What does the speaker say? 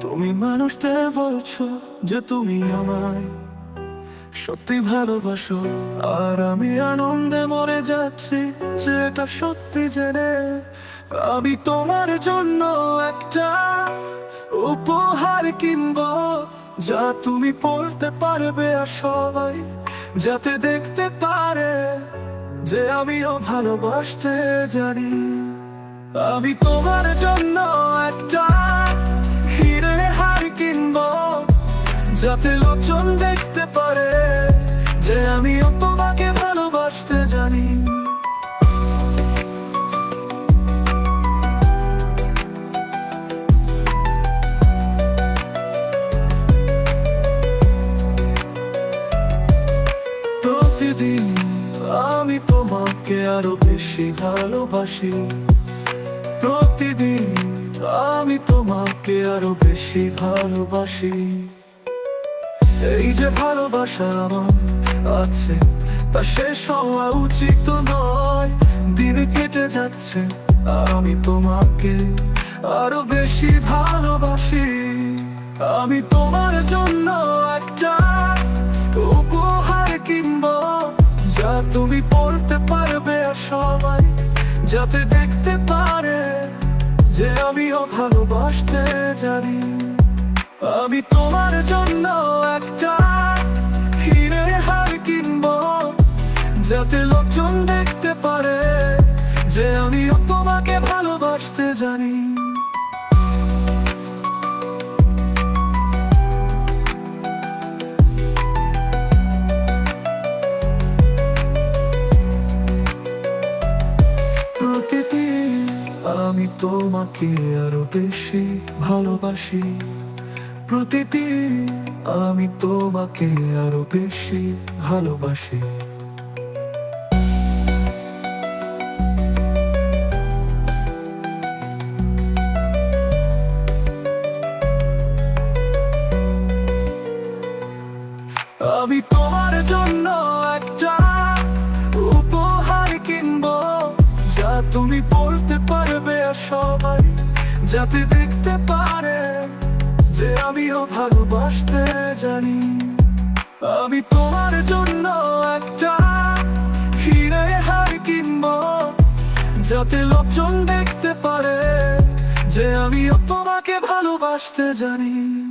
তুমি মানুষদের বলছো যে তুমি আমায় সত্যি ভালোবাসো। আর আমি আনন্দে মরে যাচ্ছি যে এটা সত্যি জেনে। আমি তোমার জন্য একটা উপহার কিনবো যা তুমি পড়তে পারবে আর সবাই যাতে দেখতে পারে যে আমিও ভালোবাসতে জানি। আমি তোমার জন্য যাতে লোকজন দেখতে পারে যে আমিও তোমাকে ভালোবাসতে জানি। প্রতিদিন আমি তোমাকে আরও বেশি ভালোবাসি। প্রতিদিন আমি তোমাকে আরও বেশি ভালোবাসি। এই যে ভালোবাসা আমার আছে, তা শেষ হওয়া উচিত নয়। দিন কেটে যাচ্ছে, আমি তোমাকে আরও বেশি ভালোবাসি। আমি তোমার জন্য একটা উপহার কিনবো, যা তুমি পড়তে পারবে আর সবাই যাতে দেখতে পারে যে আমিও ভালোবাসতে জানি। আমি তোমার জন্য একটা হিরে হার কিনবো, যাতে লোকজন দেখতে পারে যে আমিও তোমাকে ভালোবাসতে জানি। প্রতিদিন আমি তোমাকে আরও বেশি ভালোবাসি। প্রতিদিন আমি তোমাকে আরও বেশি ভালোবাসি। আমি তোমার জন্য একটা উপহার কিনবো, যা তুমি পড়তে পারবে আর সবাই যাতে দেখতে পারে। যে আমিও ভালোবাসতে জানি। আমি তোমার জন্য একটা হিরে হার কিনব, যাতে লোকজন দেখতে পারে যে আমিও তোমাকে ভালোবাসতে জানি।